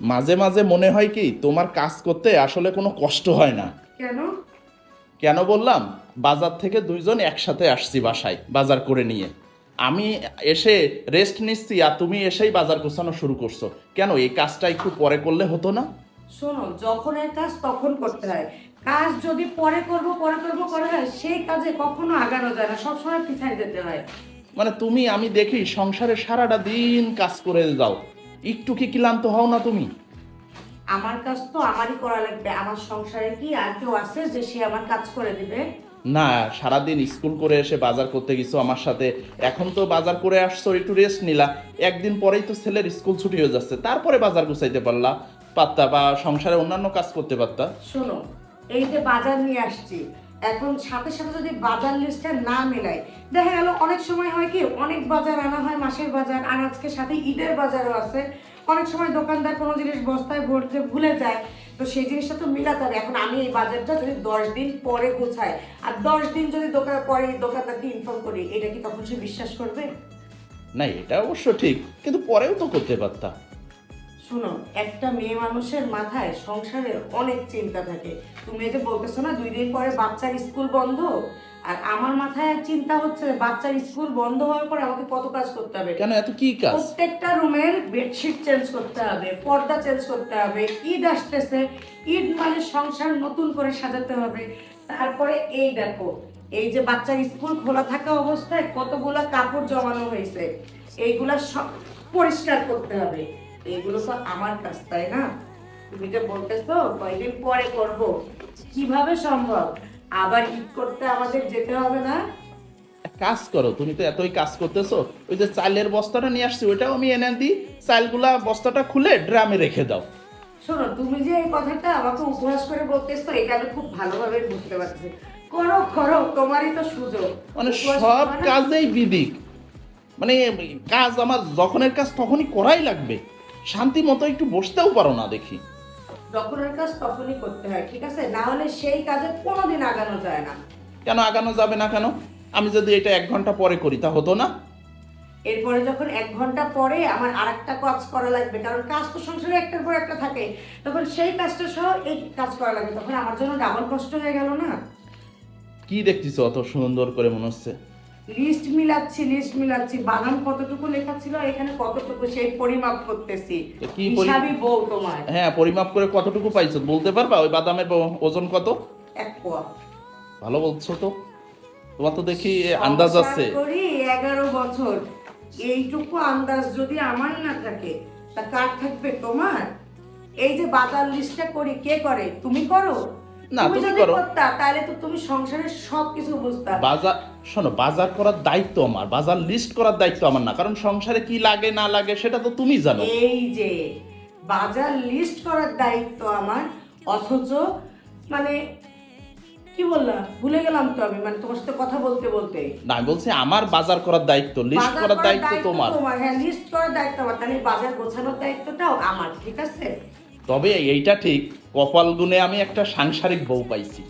মাঝে মাঝে মনে হয় কি তোমার কাজ করতে আসলে কোনো কষ্ট হয় না। কেন? কেন বললাম? বাজার থেকে দুইজন একসাথে আসছি বাসায় বাজার করে নিয়ে। আমি এসে রেস্ট নিচ্ছি আর তুমি এসেই বাজার গোছানো শুরু করছ। কেন এই কাজটা একটু পরে করলে হতো না? শোনো যখন এর কাজ তখন করতে হয়। কাজ যদি পরে করব পরে করব করে হয় সেই কাজে কখনো আগানো যায় না সবসময় পিছায় যেতে হয়। মানে তুমি আমি দেখি সংসারে সারাটা দিন কাজ করে যাও। একটু কি ক্লান্ত হও না তুমি? আমার কাজ তো আমারই করা লাগবে। আমার সংসারে কি আর কেউ আছে যে সে আমার কাজ করে দিবে? না সারাদিন স্কুল করে এসে বাজার করতে গেছো আমার সাথে। এখন তো বাজার করে আসছো একটু রেস্ট নিলা। একদিন পরেই তো ছেলের স্কুল ছুটি হয়ে যাচ্ছে। তারপরে বাজার গুছাইতে পারলা। পারতা বা সংসারে অন্যান্য কাজ করতে পারতা? শোনো এই যে বাজার নিয়ে আসছি এখন সাথে সাথে যদি বাজার লিস্টটা না মেলায়, দেখা গেল অনেক সময় হয় কি, অনেক বাজার আনা হয়, মাসের বাজার, আর আজকে সাথে ঈদের বাজারও আছে। অনেক সময় দোকানদার কোনো জিনিস বস্তায় ভরতে ভুলে যায়, তো সেই জিনিসটা তো মিলাতে হবে। এখন আমি এই বাজারটা যদি দশ দিন পরে গোছাই, আর দশ দিন যদি দোকান, পরে দোকানদারকে ইনফর্ম করি, এটা কি তখন সে বিশ্বাস করবে? না, এটা অবশ্য ঠিক, কিন্তু পরেও তো করতে পারতা শোনো একটা মেয়ে মানুষের মাথায় সংসারের অনেক চিন্তা থাকে। তুমি এই যে বলতেছো না দুই দিন পরে বাচ্চার স্কুল বন্ধ? আর আমার মাথায় চিন্তা হচ্ছে বাচ্চার স্কুল বন্ধ হওয়ার পর আমাকে কত কাজ করতে হবে? কেন এত কি কাজ? প্রত্যেকটা রুমের বেডশিট চেঞ্জ করতে হবে পর্দা চেঞ্জ করতে হবে ঈদ আসতেছে ঈদ মানে সংসার নতুন করে সাজাতে হবে। তারপরে এই দেখো এই যে বাচ্চার স্কুল খোলা থাকা অবস্থায় কতগুলা কাপড় জমানো হয়েছে এইগুলা সব পরিষ্কার করতে হবে। এইগুলো তো আমার কাজ তাই না? তুমি যে বলতেছো কয়েকদিন পরে করব। কীভাবে সম্ভব? আবার ঈদ করতে আমাদের যেতে হবে না? কাজ করো তুমি তো এতই কাজ করতেছো ওই যে চালের বস্তাটা নিয়ে আসছি ওইটাও আমি এনে দিই চালগুলা বস্তাটা খুলে ড্রামে রেখে দাও। শোনো তুমি যে এই কথাটা আমাকে উপহাস করে বলতেছো এটা আমি খুব ভালোভাবে বুঝতে পারছি। করো করো তোমারই তো সুযোগ। মানে সব? কাজেই বিদিক। মানে কাজ আমার যখনের কাজ তখনই করাই লাগবে। শান্তি মতো একটু বসতেও পারো না দেখি। যখনের কাজ তখনই করতে হয় ঠিক আছে? না হলে সেই কাজে কোনোদিন আগানো যায় না। কেন আগানো যাবে না কেন? আমি যদি এটা এক ঘণ্টা পরে করি তা হতো না? এরপরে যখন এক ঘণ্টা পরে আমার আরেকটা কাজ করা লাগবে কারণ কাজ তো সংসারে একটার পর একটা থাকে তখন সেই কাজটা সহ এই কাজ করা লাগবে তখন আমার জন্য ডাবল কষ্ট হয়ে গেল না। কি দেখতেছো অত সুন্দর করে মনে হচ্ছে? লিস্ট মিলাচ্ছি লিস্ট মিলাচ্ছি। বাদাম কতটুকু লেখা ছিল এখানে কতটুকু সেই পরিমাপ করতেছি। কি হিসাবই বউ তোমার। হ্যাঁ পরিমাপ করে কতটুকু পাইছো? বলতে পারবা? ওই বাদামের ওজন কত? এক পোয়া। ভালো বলছো তো। তোমার তো দেখি আন্দাজ আছে। করি এগারো বছর। এইটুকু আন্দাজ যদি আমার না থাকে তা কার থাকবে তোমার? এই যে বাজার লিস্টটা করি কে করে? তুমি করো? না, তুমি করো। তাহলে তো তুমি সংসারের সব কিছু বুঝতা। বাজার শোনো বাজার করার দায়িত্ব আমার বাজার লিস্ট করার দায়িত্ব আমার না কারণ সংসারে কি লাগে না লাগে সেটা তো তুমি জানো। এই যে বাজার লিস্ট করার দায়িত্ব আমার অথচ মানে কি বললাম ভুলে গেলাম তো আমি মানে তোমার সাথে কথা বলতে বলতে। না বলছি আমার বাজার করার দায়িত্ব লিস্ট করার দায়িত্ব তোমার। তোমার হ্যাঁ লিস্ট করার দায়িত্ব আমার তাহলে বাজার গোছানোর দায়িত্বটাও আমার ঠিক আছে? তবে এইটা ঠিক কপাল গুনে আমি একটা সাংসারিক বউ পাইছি।